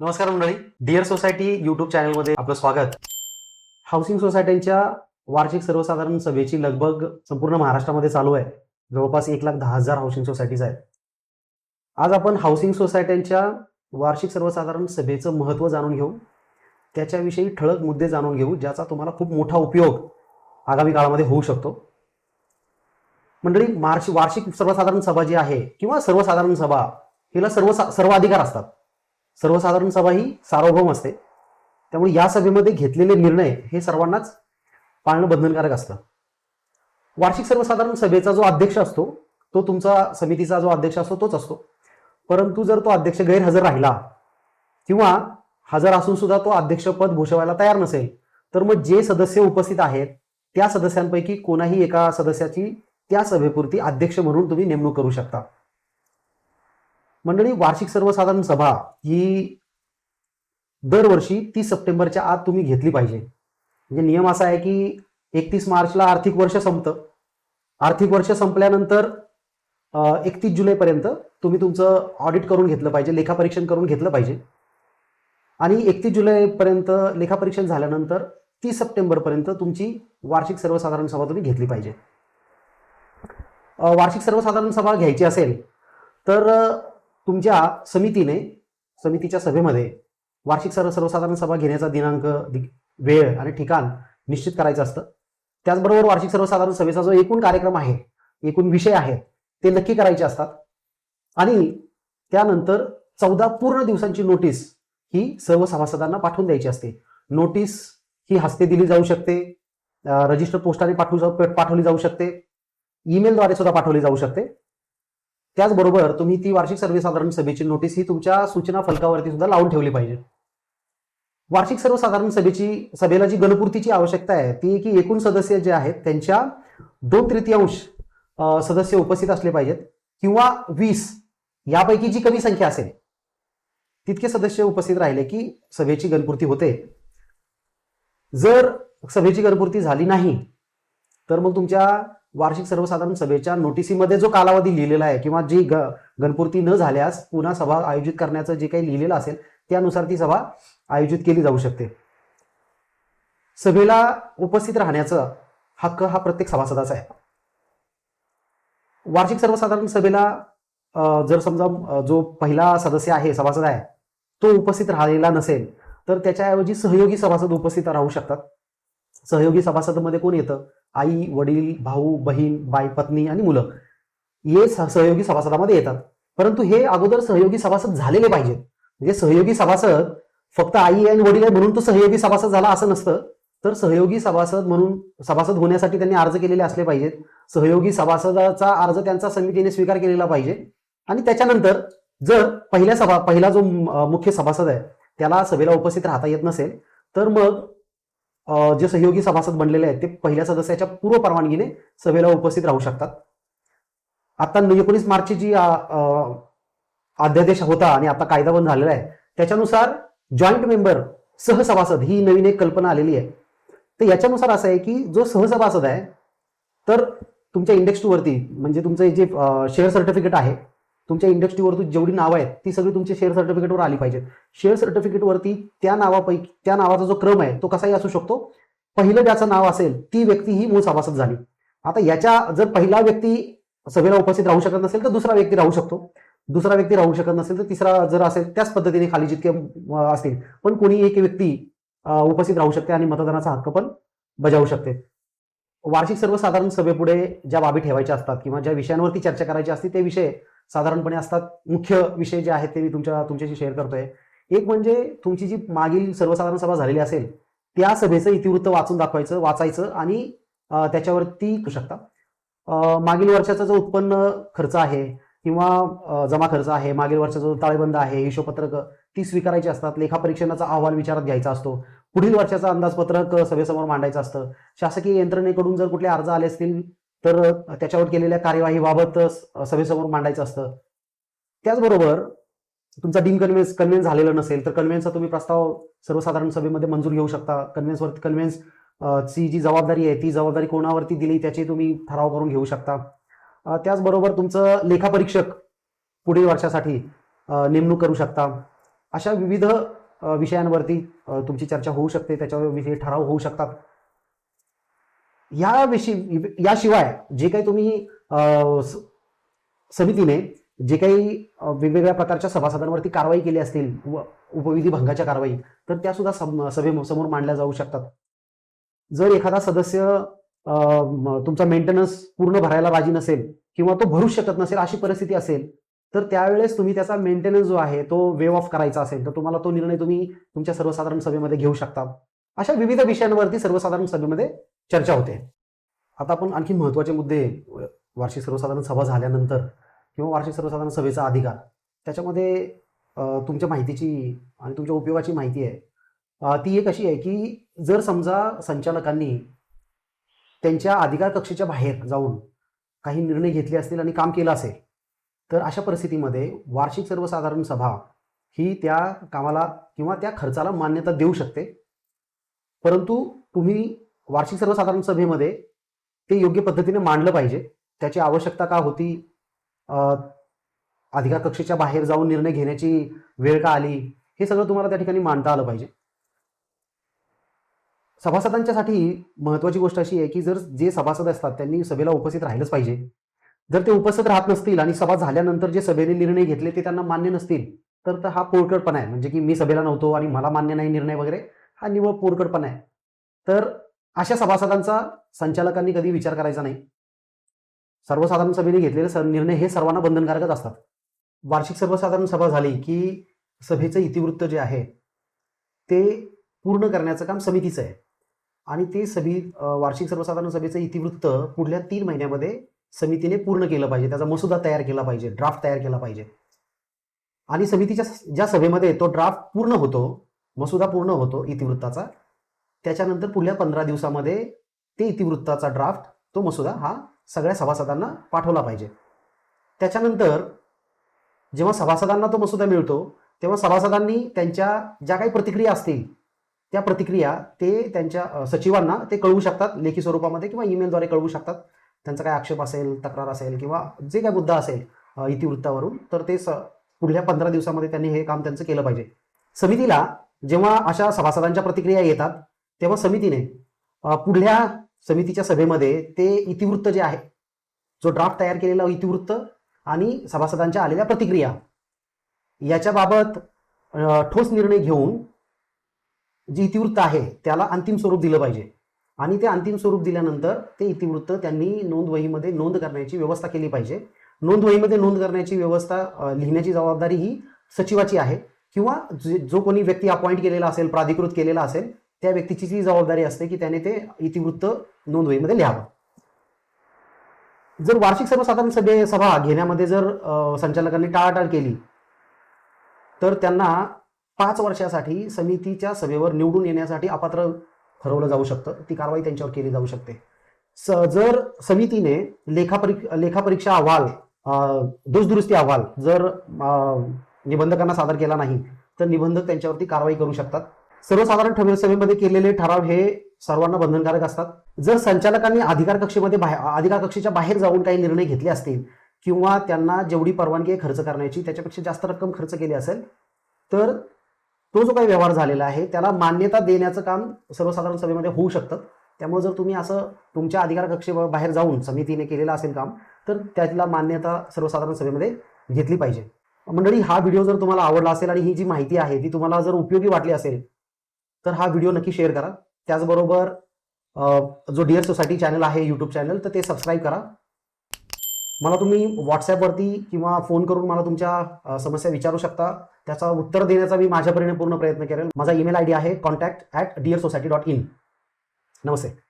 नमस्कार मंडळी. Dear society YouTube चॅनलमध्ये आपलं स्वागत. हाऊसिंग सोसायटींच्या वार्षिक सर्वसाधारण सभेची लगबग संपूर्ण महाराष्ट्रामध्ये चालू आहे. जवळपास एक लाख दहा हजार हाऊसिंग सोसायटीज आहेत. आज आपण हाऊसिंग सोसायट्यांच्या वार्षिक सर्वसाधारण सभेचं महत्त्व जाणून घेऊ. त्याच्याविषयी ठळक मुद्दे जाणून घेऊ ज्याचा तुम्हाला खूप मोठा उपयोग आगामी काळामध्ये होऊ शकतो. मंडळी मार्च वार्षिक सर्वसाधारण सभा जी आहे किंवा सर्वसाधारण सभा हिला सर्व सर्व अधिकार असतात. सर्वसाधारण सभा ही सार्वभौम असते. त्यामुळे या सभेमध्ये घेतलेले निर्णय हे सर्वांनाच पाळणं बंधनकारक असतं. वार्षिक सर्वसाधारण सभेचा जो अध्यक्ष असतो तो तुमचा समितीचा जो अध्यक्ष असतो तोच असतो. परंतु जर तो अध्यक्ष गैरहजर राहिला किंवा हजर असून सुद्धा तो अध्यक्षपद भूषवायला तयार नसेल तर मग जे सदस्य उपस्थित आहेत त्या सदस्यांपैकी कोणाही एका सदस्याची त्या सभेपुरती अध्यक्ष म्हणून तुम्ही नेमणूक करू शकता. मंडळी वार्षिक सर्वसाधारण सभा ही दरवर्षी तीस सप्टेंबरच्या आत तुम्ही घेतली पाहिजे. म्हणजे नियम असा आहे की एकतीस मार्चला आर्थिक वर्ष संपतं. आर्थिक वर्ष संपल्यानंतर एकतीस जुलैपर्यंत तुम्ही तुमचं ऑडिट करून घेतलं पाहिजे लेखापरीक्षण करून घेतलं पाहिजे. आणि एकतीस जुलैपर्यंत लेखापरीक्षण झाल्यानंतर तीस सप्टेंबरपर्यंत तुमची वार्षिक सर्वसाधारण सभा तुम्ही घेतली पाहिजे. वार्षिक सर्वसाधारण सभा घ्यायची असेल तर तुमच्या समितीने समितीच्या सभेमध्ये वार्षिक सर्व सर्वसाधारण सभा घेण्याचा दिनांक वेळ आणि ठिकाण निश्चित करायचं असतं. त्याचबरोबर वार्षिक सर्वसाधारण सभेचा जो एकूण कार्यक्रम आहे एकूण विषय आहे ते नक्की करायचे असतात. आणि त्यानंतर चौदा पूर्ण दिवसांची नोटीस ही सर्व सभासदांना पाठवून द्यायची असते. नोटीस ही हस्ते दिली जाऊ शकते रजिस्टर पोस्टाने पाठवू जाऊ पाठवली जाऊ शकते ईमेलद्वारे सुद्धा पाठवली जाऊ शकते. त्याचबरोबर तुम्ही ती वार्षिक सर्वसाधारण सभेची नोटीस ही तुमच्या सूचना फलकावरती सुद्धा लावून ठेवली पाहिजे. वार्षिक सर्वसाधारण सभेची सभेला जी गणपूर्तीची आवश्यकता आहे ती की एकूण सदस्य जे आहेत त्यांच्या दोन तृतीयांश सदस्य उपस्थित असले पाहिजेत किंवा वीस यापैकी जी कमी संख्या असेल तितके सदस्य उपस्थित राहिले की सभेची गणपूर्ती होते. जर सभेची गणपूर्ती झाली नाही तर मग तुमच्या वार्षिक सर्वसाधारण सभेच्या नोटिसीमध्ये जो कालावधी लिहिलेला आहे किंवा जी ग गणपूर्ती न झाल्यास पुन्हा सभा आयोजित करण्याचं जे काही लिहिलेलं असेल त्यानुसार ती सभा आयोजित केली जाऊ शकते. सभेला उपस्थित राहण्याचा हक्क हा प्रत्येक सभासदाचा आहे. वार्षिक सर्वसाधारण सभेला जर समजा जो पहिला सदस्य आहे सभासद आहे तो उपस्थित राहिलेला नसेल तर त्याच्याऐवजी सहयोगी सभासद उपस्थित राहू शकतात. सहयोगी सभासदमध्ये कोण येतं? आई वडील भाऊ बहीण बाई पत्नी आणि मुलं हे सहयोगी सभासदामध्ये येतात. परंतु हे अगोदर सहयोगी सभासद झालेले पाहिजेत. म्हणजे सहयोगी सभासद फक्त आई आणि वडील आहे म्हणून तो सहयोगी सभासद झाला असं नसतं. तर सहयोगी सभासद म्हणून सभासद होण्यासाठी त्यांनी अर्ज केलेले असले पाहिजेत. सहयोगी सभासदाचा अर्ज त्यांचा समितीने स्वीकार केलेला पाहिजे. आणि त्याच्यानंतर जर पहिल्या सभा पहिला जो मुख्य सभासद आहे त्याला सभेला उपस्थित राहता येत नसेल तर मग जे सहयोगी सभासद बनलेले आहेत ते पहिल्या सदस्याच्या पूर्व परवानगीने सभेला उपस्थित राहू शकतात. आता एकोणीस मार्चची जी अध्यादेश होता आणि आता कायदा बंद झालेला आहे त्याच्यानुसार जॉईंट मेंबर सहसभासद ही नवीन एक कल्पना आलेली आहे. तर याच्यानुसार असं आहे की जो सहसभासद आहे तर तुमच्या इंडेक्स टू वरती म्हणजे तुमचं जे शेअर सर्टिफिकेट आहे तुमच्या इंडस्ट्रीवरती वरती जेवढी नावं आहेत ती सगळी तुमच्या शेअर सर्टिफिकेटवर आली पाहिजेत. शेअर सर्टिफिकेटवरती त्या नावापैकी त्या नावाचा जो क्रम आहे तो कसाही असू शकतो. पहिलं ज्याचं नाव असेल ती व्यक्ती ही मूळ सभासद झाली. आता याच्या जर पहिला व्यक्ती सभेला उपस्थित राहू शकत नसेल तर दुसरा व्यक्ती राहू शकतो. दुसरा व्यक्ती राहू शकत नसेल तर तिसरा जर असेल त्याच पद्धतीने खाली जितके असतील. पण कोणी एक व्यक्ती उपस्थित राहू शकते आणि मतदानाचा हक्क पण बजावू शकते. वार्षिक सर्वसाधारण सभेपुढे ज्या बाबी ठेवायच्या असतात किंवा ज्या विषयांवरती चर्चा करायची असते ते विषय साधारणपणे असतात. मुख्य विषय जे आहेत ते मी तुमच्या तुमच्याशी शेअर करतोय. एक म्हणजे तुमची जी मागील सर्वसाधारण सभा झालेली असेल त्या सभेचं इतिवृत्त वाचून दाखवायचं वाचायचं आणि त्याच्यावरती करू शकता. मागील वर्षाचा जो उत्पन्न खर्च आहे किंवा जमा खर्च आहे मागील वर्षाचा जो ताळेबंद आहे हिशोपत्रक ती स्वीकारायची असतात. लेखापरीक्षणाचा अहवाल विचारात घ्यायचा असतो. पुढील वर्षाचा अंदाजपत्रक सभेसमोर मांडायचं असतं. शासकीय यंत्रणेकडून जर कुठले अर्ज आले असतील तर त्याच्यावर केलेल्या कार्यवाहीबाबत सभेसमोर मांडायचं असतं. त्याचबरोबर तुमचा डीम कन्व्हेन्स कन्व्हेन्स झालेलं नसेल तर कन्व्हेन्सचा तुम्ही प्रस्ताव सर्वसाधारण सभेमध्ये मंजूर घेऊ शकता. कन्व्हेन्सवरती कन्व्हेन्स ची जी जबाबदारी आहे ती जबाबदारी कोणावरती दिली त्याची तुम्ही ठराव करून घेऊ शकता. त्याचबरोबर तुमचं लेखापरीक्षक पुढील वर्षासाठी नेमणूक करू शकता. अशा विविध विषयांवरती तुमची चर्चा होऊ शकते. त्याच्यावर विषयी ठराव होऊ शकतात. याविषयी याशिवाय जे काही तुम्ही अ, समितीने जे काही वेगवेगळ्या प्रकारच्या सभासदांवरती कारवाई केली असतील व उपविधी भंगाच्या कारवाई तर त्या सुद्धा सभेसमोर मांडल्या जाऊ शकतात. जर एखादा सदस्य अ, तुमचा मेंटेनन्स पूर्ण भरायला राजी नसेल किंवा तो भरू शकत नसेल अशी परिस्थिती असेल तर त्यावेळेस तुम्ही त्याचा मेंटेनन्स जो आहे तो वेव ऑफ करायचा असेल तर तुम्हाला तो निर्णय तुम्ही तुमच्या सर्वसाधारण सभेमध्ये घेऊ शकता. अशा विविध विषयांवरती सर्वसाधारण सभेमध्ये चर्चा होते. आता आपण आणखी महत्त्वाचे मुद्दे वार्षिक सर्वसाधारण सभा झाल्यानंतर किंवा वार्षिक सर्वसाधारण सभेचा अधिकार त्याच्यामध्ये तुमच्या माहितीची आणि तुमच्या उपयोगाची माहिती आहे. ती एक अशी आहे की जर समजा संचालकांनी त्यांच्या अधिकार कक्षेच्या बाहेर जाऊन काही निर्णय घेतले असतील आणि काम केलं असेल तर अशा परिस्थितीमध्ये वार्षिक सर्वसाधारण सभा ही त्या कामाला किंवा त्या खर्चाला मान्यता देऊ शकते. परंतु तुम्ही वार्षिक सर्वसाधारण सभेमध्ये ते योग्य पद्धतीने मांडलं पाहिजे. त्याची आवश्यकता का होती? अधिकार कक्षेच्या बाहेर जाऊन निर्णय घेण्याची वेळ का आली? हे सगळं तुम्हाला त्या ठिकाणी मांडता आलं पाहिजे. सभासदांच्यासाठी महत्वाची गोष्ट अशी आहे की जर जे सभासद असतात त्यांनी सभेला उपस्थित राहिलंच पाहिजे. जर ते उपस्थित राहत नसतील आणि सभा झाल्यानंतर जे सभेने निर्णय घेतले ते त्यांना मान्य नसतील तर तर हा पोरकटपणा आहे. म्हणजे की मी सभेला नव्हतो आणि मला मान्य नाही निर्णय वगैरे हा निव्वळ पोरकडपणा आहे. तर अशा सभासदांचा संचालकांनी कधी विचार करायचा नाही. सर्वसाधारण सभेने घेतलेले स- निर्णय हे सर्वांना बंधनकारकच असतात. वार्षिक सर्वसाधारण सभा झाली की सभेचं इतिवृत्त जे आहे ते पूर्ण करण्याचं काम समितीचं आहे. आणि ते सभी वार्षिक सर्वसाधारण सभेचं इतिवृत्त पुढल्या तीन महिन्यामध्ये समितीने पूर्ण केलं पाहिजे. त्याचा मसुदा तयार केला पाहिजे ड्राफ्ट तयार केला पाहिजे. आणि समितीच्या ज्या सभेमध्ये तो ड्राफ्ट पूर्ण होतो मसुदा पूर्ण होतो इतिवृत्ताचा त्याच्यानंतर पुढल्या पंधरा दिवसामध्ये ते इतिवृत्ताचा ड्राफ्ट तो मसुदा हा सगळ्या सभासदांना पाठवला पाहिजे. त्याच्यानंतर जेव्हा सभासदांना तो मसुदा मिळतो तेव्हा सभासदांनी त्यांच्या ज्या काही प्रतिक्रिया असतील त्या प्रतिक्रिया ते त्यांच्या सचिवांना ते कळवू शकतात लेखी स्वरूपामध्ये किंवा ईमेलद्वारे कळवू शकतात. त्यांचा काय आक्षेप असेल तक्रार असेल किंवा जे काय मुद्दा असेल इतिवृत्तावरून तर ते स पुढल्या पंधरा दिवसामध्ये त्यांनी हे काम त्यांचं केलं पाहिजे. समितीला जेव्हा अशा सभासदांच्या प्रतिक्रिया येतात तेव्हा समितीने पुढल्या समितीच्या सभेमध्ये ते इतिवृत्त जे आहे जो ड्राफ्ट तयार केलेला इतिवृत्त आणि सभासदांच्या आलेल्या प्रतिक्रिया याच्याबाबत ठोस निर्णय घेऊन जे इतिवृत्त आहे त्याला अंतिम स्वरूप दिलं पाहिजे. आणि ते अंतिम स्वरूप दिल्यानंतर ते इतिवृत्त त्यांनी नोंदवहीमध्ये नोंद करण्याची व्यवस्था केली पाहिजे. नोंदवहीमध्ये नोंद करण्याची व्यवस्था लिहिण्याची जबाबदारी ही सचिवाची आहे किंवा जे- जो कोणी व्यक्ती अपॉइंट केलेला असेल प्राधिकृत केलेला असेल त्या व्यक्तीची ती जबाबदारी असते की त्याने ते इतिवृत्त नोंदवहीमध्ये लिहावं. जर वार्षिक सर्वसाधारण सभे सभा घेण्यामध्ये जर संचालकांनी टाळाटाळ केली तर त्यांना पाच वर्षासाठी समितीच्या सभेवर निवडून येण्यासाठी अपात्र ठरवलं जाऊ शकतं. ती कारवाई त्यांच्यावर केली जाऊ शकते. स जर समितीने लेखापरी लेखापरीक्षा अहवाल दोषदुरुस्ती अहवाल जर निबंधकांना सादर केला नाही तर निबंधक त्यांच्यावरती कारवाई करू शकतात. सर्वसाधारण ठराव सभेमध्ये केलेले ठराव हे सर्वांना बंधनकारक असतात. जर संचालकांनी अधिकार कक्षेमध्ये बाहेर अधिकार कक्षेच्या बाहेर जाऊन काही निर्णय घेतले असतील किंवा त्यांना जेवढी परवानगी खर्च करण्याची त्याच्यापेक्षा जास्त रक्कम खर्च केली असेल तर तो जो काही व्यवहार झालेला आहे त्याला मान्यता देण्याचं काम सर्वसाधारण सभेमध्ये होऊ शकतं. त्यामुळे जर तुम्ही असं तुमच्या अधिकार कक्षे बाहेर जाऊन समितीने केलेलं असेल काम तर त्याला मान्यता सर्वसाधारण सभेमध्ये घेतली पाहिजे. मंडळी हा व्हिडिओ जर तुम्हाला आवडला असेल आणि ही जी माहिती आहे ती तुम्हाला जर उपयोगी वाटली असेल तर हा व्हिडिओ नक्की शेअर करा. त्याचबरोबर जो डिअर सोसायटी चॅनल आहे यूट्यूब चॅनल तर ते सबस्क्राईब करा. मला तुम्ही व्हॉट्सॲपवरती किंवा फोन करून मला तुमच्या समस्या विचारू शकता. त्याचा उत्तर देण्याचा मी माझ्या परीने पूर्ण प्रयत्न करेल. माझा ईमेल आय डी आहे contact at dear society dot in Namaste.